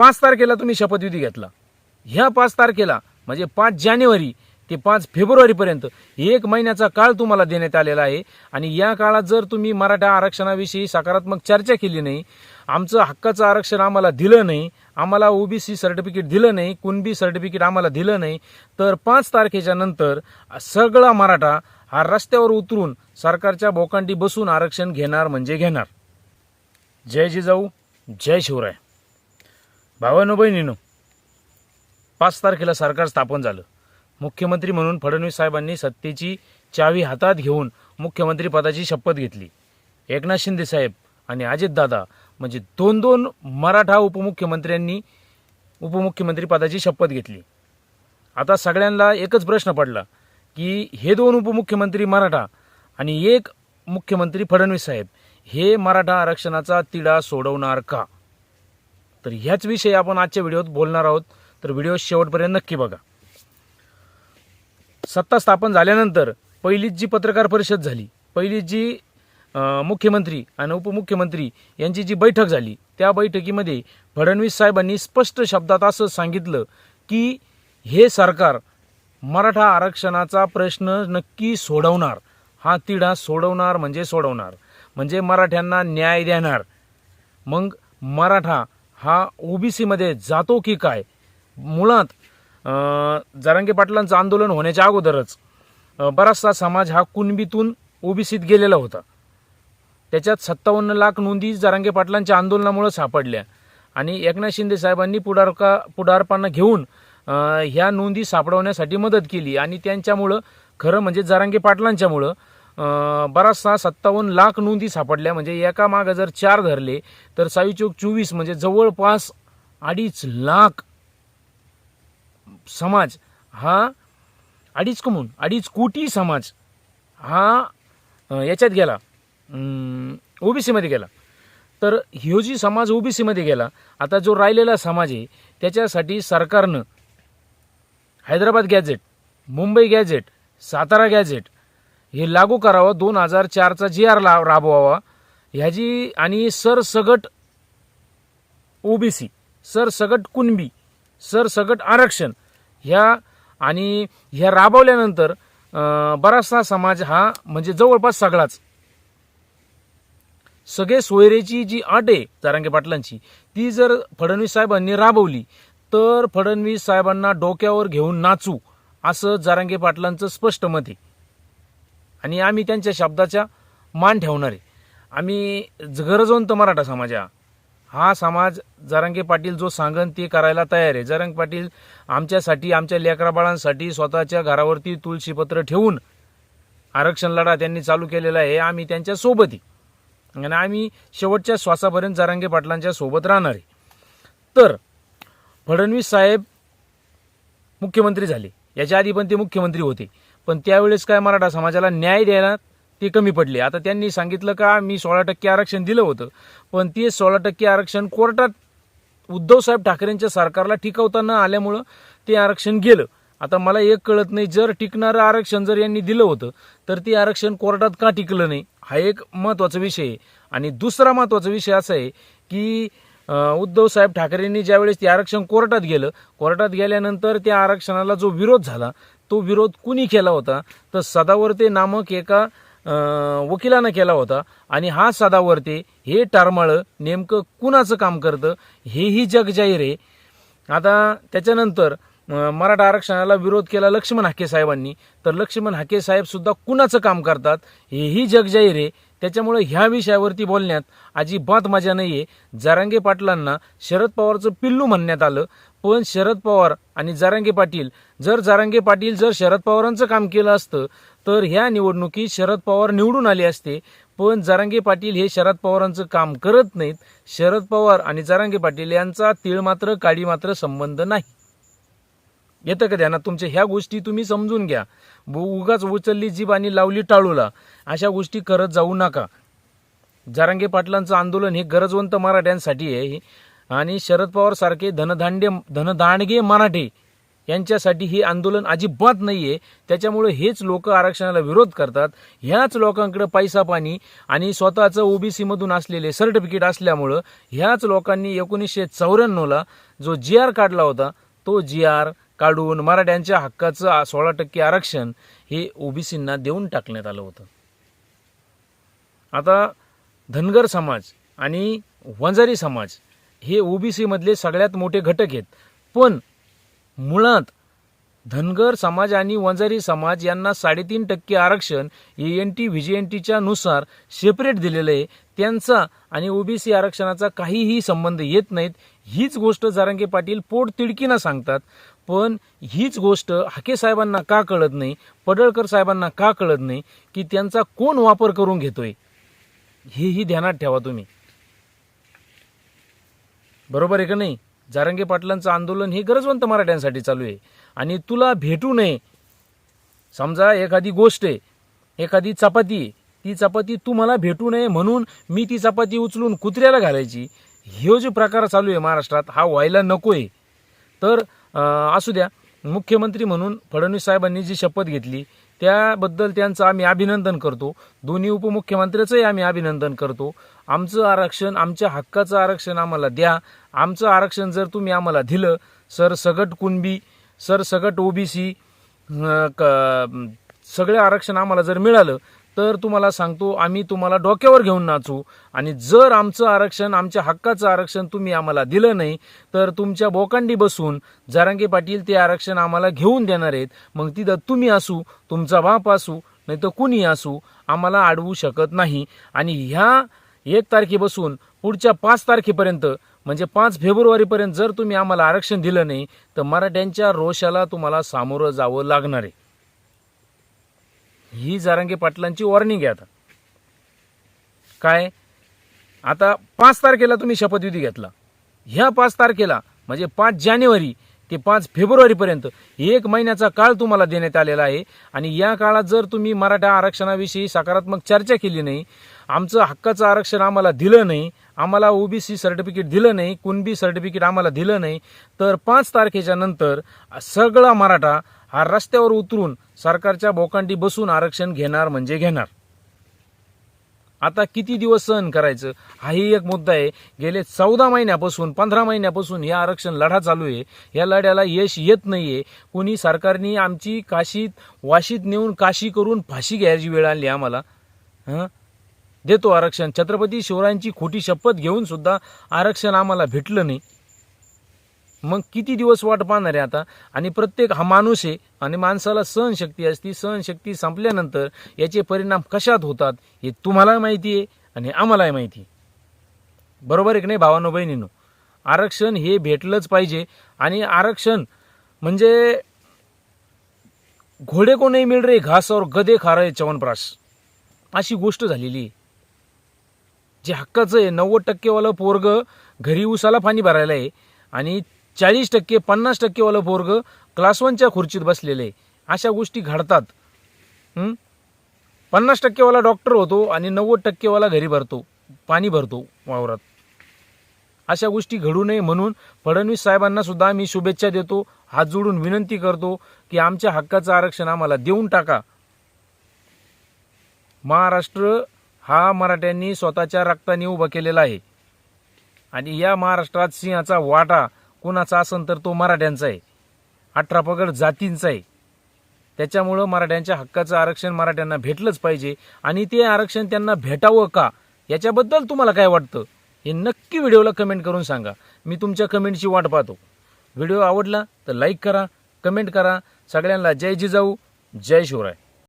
पाच तारखेला तुम्ही शपथविधी घेतला. ह्या पाच तारखेला म्हणजे पाच जानेवारी ते पाच फेब्रुवारीपर्यंत एक महिन्याचा काळ तुम्हाला देण्यात आलेला आहे. आणि या काळात जर तुम्ही मराठा आरक्षणाविषयी सकारात्मक चर्चा केली नाही आमचं हक्काचं आरक्षण आम्हाला दिलं नाही आम्हाला ओबीसी सर्टिफिकेट दिलं नाही कुणबी सर्टिफिकेट आम्हाला दिलं नाही तर पाच तारखेच्या नंतर सगळा मराठा हा रस्त्यावर उतरून सरकारच्या बोकांडी बसून आरक्षण घेणार म्हणजे घेणार. जय जिजाऊ जय शिवराय. भावानो बहिणीनो पाच तारखेला सरकार स्थापन झालं. मुख्यमंत्री म्हणून फडणवीस साहेबांनी सत्तेची चावी हातात घेऊन मुख्यमंत्रीपदाची शपथ घेतली. एकनाथ शिंदे साहेब आणि अजितदादा म्हणजे दोन दोन मराठा उपमुख्यमंत्र्यांनी उपमुख्यमंत्रीपदाची शपथ घेतली. आता सगळ्यांना एकच प्रश्न पडला की हे दोन उपमुख्यमंत्री मराठा आणि एक मुख्यमंत्री फडणवीस साहेब हे मराठा आरक्षणाचा तिढा सोडवणार का? तर ह्याच विषयी आपण आजच्या व्हिडिओत बोलणार आहोत. तर व्हिडिओ शेवटपर्यंत नक्की बघा. सत्ता स्थापन झाल्यानंतर पहिलीच जी पत्रकार परिषद झाली पहिलीच जी मुख्यमंत्री आणि उपमुख्यमंत्री यांची जी बैठक झाली त्या बैठकीमध्ये फडणवीस साहेबांनी स्पष्ट शब्दात असं सांगितलं की हे सरकार मराठा आरक्षणाचा प्रश्न नक्की सोडवणार. हा तिढा सोडवणार म्हणजे सोडवणार. म्हणजे मराठ्यांना न्याय देणार. मग मराठा हा ओबीसीमध्ये जातो की काय? मुळात जरांगे पाटलांचं आंदोलन होण्याच्या अगोदरच बराचसा समाज हा कुणबीतून ओबीसीत गेलेला होता. त्याच्यात सत्तावन्न लाख नोंदी जरांगे पाटलांच्या आंदोलनामुळे सापडल्या. आणि एकनाथ शिंदे साहेबांनी पुढारका पुढारपणा घेऊन ह्या नोंदी सापडवण्यासाठी मदत केली. आणि त्यांच्यामुळं खरं म्हणजे जरांगे पाटलांच्यामुळं बराचसा सत्तावन्न लाख नोंदी सापडल्या. म्हणजे एका मागं जर चार धरले तर सावी चौक चोवीस म्हणजे जवळपास अडीच लाख समाज हा अडीच कमून अडीच कोटी समाज हा याच्यात गेला. ओबीसीमध्ये गेला. तर ह्यो जी समाज ओबीसीमध्ये गेला आता जो राहिलेला समाज आहे त्याच्यासाठी सरकारनं Hyderabad gazette Mumbai gazette Satara gazette हे लागू करावं. दोन हजार चारचा जी आर ला राबवावा. ह्याची आणि सरसगट ओबीसी सरसगट कुणबी सरसगट आरक्षण ह्या आणि ह्या राबवल्यानंतर बराचसा समाज हा म्हणजे जवळपास सगळाच. सगळे सोयरेची जी अट आहे जारांगे पाटलांची ती जर फडणवीस साहेबांनी राबवली तर फडणवीस साहेबांना डोक्यावर घेऊन नाचू असं जारांगे पाटलांचं स्पष्ट मत आहे. आणि आम्ही त्यांच्या शब्दाचा मान ठेवणार आहे. आम्ही ज- गरजवंत मराठा समाज हा. हा समाज जरांगे पाटील जो सांगन ते करायला तयार आहे. जरांगे पाटील आमच्यासाठी आमच्या लेकराबाळांसाठी स्वतःच्या घरावरती तुळशीपत्र ठेवून आरक्षण लढा त्यांनी चालू केलेला आहे. आम्ही त्यांच्या सोबतही आणि आम्ही शेवटच्या श्वासापर्यंत जरांगे पाटलांच्या सोबत राहणार आहे. तर फडणवीस साहेब मुख्यमंत्री झाले. याच्या आधी पण ते मुख्यमंत्री होते. पण त्यावेळेस काय मराठा समाजाला न्याय द्यायला ते कमी पडले. आता त्यांनी सांगितलं का मी सोळा टक्के आरक्षण दिलं होतं. पण ते सोळा टक्के आरक्षण कोर्टात उद्धवसाहेब ठाकरेंच्या सरकारला टिकवता न आल्यामुळं ते आरक्षण गेलं. आता मला एक कळत नाही जर टिकणारं आरक्षण जर यांनी दिलं होतं तर ते आरक्षण कोर्टात का टिकलं नाही? हा एक महत्त्वाचा विषय आहे. आणि दुसरा महत्त्वाचा विषय असा आहे की उद्धवसाहेब ठाकरेंनी ज्यावेळेस ते आरक्षण कोर्टात गेलं कोर्टात गेल्यानंतर त्या आरक्षणाला जो विरोध झाला तो विरोध कुणी केला होता? तर सदावर्ते नामक एका वकिलानं केला होता. आणि हा सदावर्ते हे टारमाळं नेमकं कुणाचं काम करतं? हेही जग जाहीर आहे. आता त्याच्यानंतर मराठा आरक्षणाला विरोध केला लक्ष्मण हाके साहेबांनी. तर लक्ष्मण हाके साहेब सुद्धा कुणाचं काम करतात? हेही जग जाहीर आहे. त्याच्यामुळे ह्या विषयावरती बोलण्यात अजिबात मजा नाही आहे जरांगे पाटलांना शरद पवारचं पिल्लू म्हणण्यात आलं. पण शरद पवार आणि जारांगे पाटील जर जारांगे पाटील जर शरद पवारांचं काम केलं असतं तर ह्या निवडणुकीत शरद पवार निवडून आले असते. पण जारांगे पाटील हे शरद पवारांचं काम करत नाहीत. शरद पवार आणि जारांगे पाटील यांचा तीळ मात्र काळी मात्र संबंध नाही. येतं का ध्यानात? तुमच्या ह्या गोष्टी तुम्ही समजून घ्या. उगाच उचलली जीभ आणि लावली टाळूला. अशा गोष्टी करत जाऊ नका. जारांगे पाटलांचं आंदोलन हे गरजवंत मराठ्यांसाठी आहे. आणि शरद पवार सारखे धनधांडे धनदांडगे मराठे यांच्यासाठी हे आंदोलन अजिबात नाही आहे त्याच्यामुळे हेच लोक आरक्षणाला विरोध करतात. ह्याच लोकांकडे पैसा पाणी आणि स्वतःचं ओबीसीमधून असलेले सर्टिफिकेट असल्यामुळं ह्याच लोकांनी एकोणीसशे चौऱ्याण्णवला जो जी आर काढला होता तो जी आर काढून मराठ्यांच्या हक्काचं सोळा टक्के आरक्षण हे ओबीसींना देऊन टाकण्यात आलं होतं. आता धनगर समाज आणि वंजारी समाज हे ओबीसीमधले सगळ्यात मोठे घटक आहेत. पण मुळात धनगर समाज आणि वंजारी समाज यांना साडेतीन टक्के आरक्षण A N T V G N टीच्या नुसार सेपरेट दिलेलं आहे. त्यांचा आणि ओबीसी आरक्षणाचा काहीही संबंध येत नाहीत. हीच गोष्ट जारंगे पाटील पोट तिडकीनं सांगतात. पण हीच गोष्ट हाके साहेबांना का कळत नाही पडळकर साहेबांना का कळत नाही की त्यांचा कोण वापर करून घेतोय? हेही ध्यानात ठेवा तुम्ही. बरोबर आहे का नाही? जारंगे पाटलांचं आंदोलन हे गरजवंत मराठ्यांसाठी चालू आहे. आणि तुला भेटू नये. समजा एखादी गोष्ट आहे एखादी चपाती आहे ती चपाती तू मला भेटू नये म्हणून मी ती चपाती उचलून कुत्र्याला घालायची. हे जो प्रकार चालू आहे महाराष्ट्रात हा व्हायला नको आहे तर असू द्या. मुख्यमंत्री म्हणून फडणवीस साहेबांनी जी शपथ घेतली त्याबद्दल त्यांचं आम्ही अभिनंदन करतो. दोन्ही उपमुख्यमंत्र्याचंही आम्ही अभिनंदन करतो. आमचं आरक्षण आमच्या हक्काचं आरक्षण आम्हाला द्या. आमचं आरक्षण जर तुम्ही आम्हाला दिलं सर सगट कुणबी सर सगट ओबीसी सगळे आरक्षण आम्हाला जर मिळालं तर तुम्हाला सांगतो आम्ही तुम्हाला डोक्यावर घेऊन नाचू. आणि जर आमचं आरक्षण आमच्या हक्काचं आरक्षण तुम्ही आम्हाला दिलं नाही तर तुमच्या बोकांडी बसून जारांगे पाटील ते आरक्षण आम्हाला घेऊन देणार आहेत. मग तिथं तुम्ही असू तुमचा बाप असू नाही तर कुणी असू आम्हाला अडवू शकत नाही. आणि ह्या एक तारखेपासून पुढच्या पाच तारखेपर्यंत म्हणजे पाच फेब्रुवारीपर्यंत जर तुम्ही आम्हाला आरक्षण दिलं नाही तर मराठ्यांच्या रोषाला तुम्हाला सामोरं जावं लागणार आहे. ही जारांगे पाटलांची वॉर्निंग आहे आता. काय? आता पाच तारखेला तुम्ही शपथविधी घेतला. ह्या पाच तारखेला म्हणजे पाच जानेवारी ते पाच फेब्रुवारीपर्यंत. एक महिन्याचा काळ तुम्हाला देण्यात आलेला आहे. आणि या काळात जर तुम्ही मराठा आरक्षणाविषयी सकारात्मक चर्चा केली नाही आमचं हक्काचं आरक्षण आम्हाला दिलं नाही आम्हाला ओबीसी सर्टिफिकेट दिलं नाही कुणबी सर्टिफिकेट आम्हाला दिलं नाही तर पाच तारखेच्या नंतर सगळा मराठा हा रस्त्यावर उतरून सरकारच्या बोकांडी बसून आरक्षण घेणार म्हणजे घेणार. आता किती दिवस सहन करायचं? हाही एक मुद्दा आहे. गेले चौदा महिन्यापासून पंधरा महिन्यापासून हे आरक्षण लढा चालू आहे. या लढ्याला यश येत नाहीये. कुणी सरकारने आमची काशीत वाशीत नेऊन काशी करून फाशी घ्यायची वेळ आणली आम्हाला. हं? देतो आरक्षण. छत्रपती शिवरायांची खोटी शपथ घेऊन सुद्धा आरक्षण आम्हाला भेटलं नाही. मग किती दिवस वाट पाहणार आहे आता? आणि प्रत्येक हा माणूस आहे आणि माणसाला सहनशक्ती असती. सहनशक्ती संपल्यानंतर याचे परिणाम कशात होतात हे तुम्हाला माहिती आहे आणि आम्हालाही माहिती आहे. बरोबर एक नाही भावानो बहिणीनो? आरक्षण हे भेटलंच पाहिजे आणि आरक्षण म्हणजे घोडे को नाही मिळ रे घास और गदे खा च्यवनप्राश चवनप्राश अशी गोष्ट झालेली आहे. जे हक्काचं आहे नव्वद टक्केवालं पोरग घरी उसाला पाणी भरायला आहे आणि चाळीस टक्के पन्नास टक्केवालं पोरग क्लास वनच्या खुर्चीत बसलेले. आहे अशा गोष्टी घडतात. पन्नास टक्केवाला डॉक्टर होतो आणि नव्वद टक्केवाला घरी भरतो. पाणी भरतो वावरात. अशा गोष्टी घडू नये म्हणून फडणवीस साहेबांना सुद्धा मी शुभेच्छा देतो. हात जोडून विनंती करतो की आमच्या हक्काचं आरक्षण आम्हाला देऊन टाका. महाराष्ट्र हा मराठ्यांनी स्वतःच्या रक्ताने उभा केलेला आहे. आणि या महाराष्ट्रात सिंहाचा वाटा कुणाचा असन तर तो मराठ्यांचा आहे. अठरा पगड जातींचा आहे. त्याच्यामुळं मराठ्यांच्या हक्काचं आरक्षण मराठ्यांना भेटलंच पाहिजे आणि ते आरक्षण त्यांना भेटावं का? याच्याबद्दल तुम्हाला काय वाटतं? हे नक्की व्हिडिओला कमेंट करून सांगा. मी तुमच्या कमेंटची वाट पाहतो. व्हिडिओ आवडला तर लाईक करा कमेंट करा. सगळ्यांना जय जिजाऊ जय शिवराय.